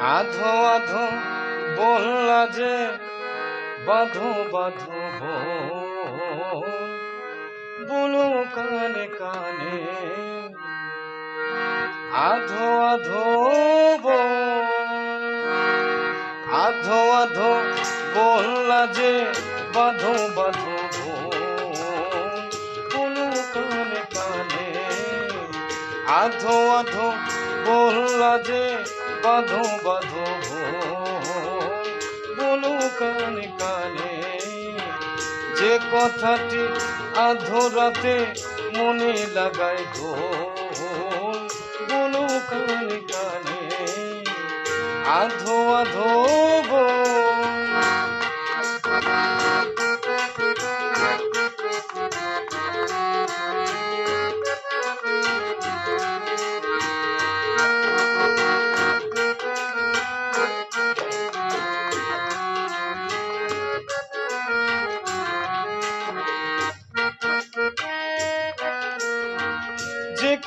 আধো আধো বললা যে, বাঁধো বাঁধো বলো। কানে কানে। আধো আধো আধো আধো বললা যে, বাঁধো বাঁধো আধো আধো বললা যে, বাঁধো বাঁধো বলো। কানে কানে, যে কথাটি আধো রাতে মনে লাগায় ঢোল। বলো কানে কানে, আধো আধো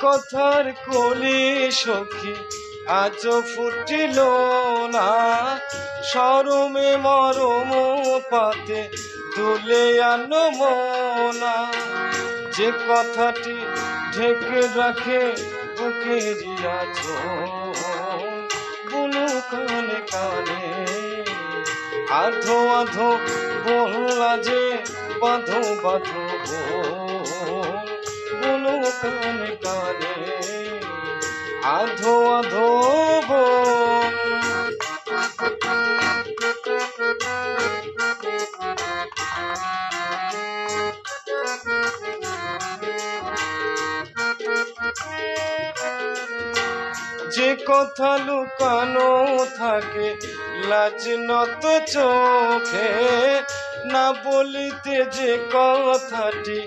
কথার কলি সখী আজ ফুটিল না। সরমে মরম পাতে তুলে আনো মনা। যে কথাটি ঢেকে রাখে বুকেরিয়া বলো কানে কানে। আধো আধো বললা যে বাঁধো বাঁধো বলো কানে আধো আধো যে কথা লুকানো থাকে, লাজ নত চোখে। না বলিতে যে কথাটি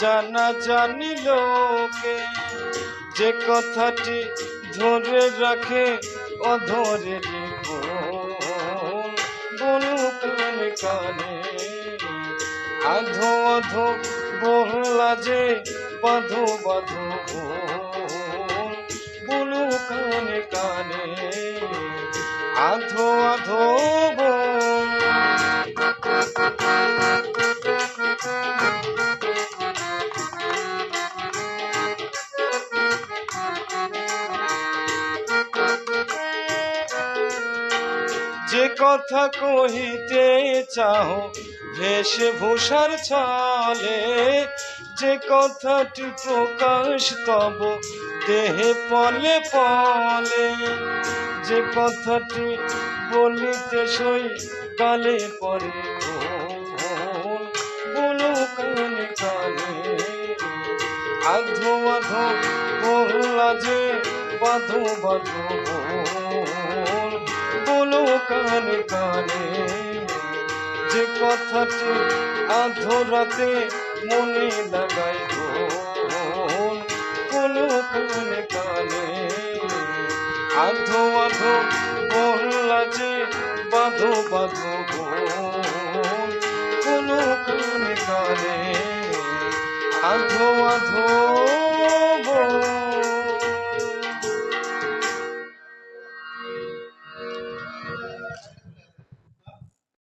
জানা জানি লোকে। যে কথাটি ধরে রাখে অধরে বলু কানে, আধো আধো বললা যে বাঁধো বাঁধো বলু কানে কানে, আধো আধো বল যে কথা কহিতে চাও ভেষভূষার ছলে, যে কথাটি প্রকাশ তব দেহে পলে পলে যে কথাটি বলিতে সই গালে পরে। বলো কানে কানে আধো আধো বললা যে বাঁধো বাঁধো কানে কানে যে কথাটি আধো রাতে মনে লাগাই বলো কানে কানে আধো আধো বললা যে বাঁধো বাঁধো বলো কানে কানে আধো আধো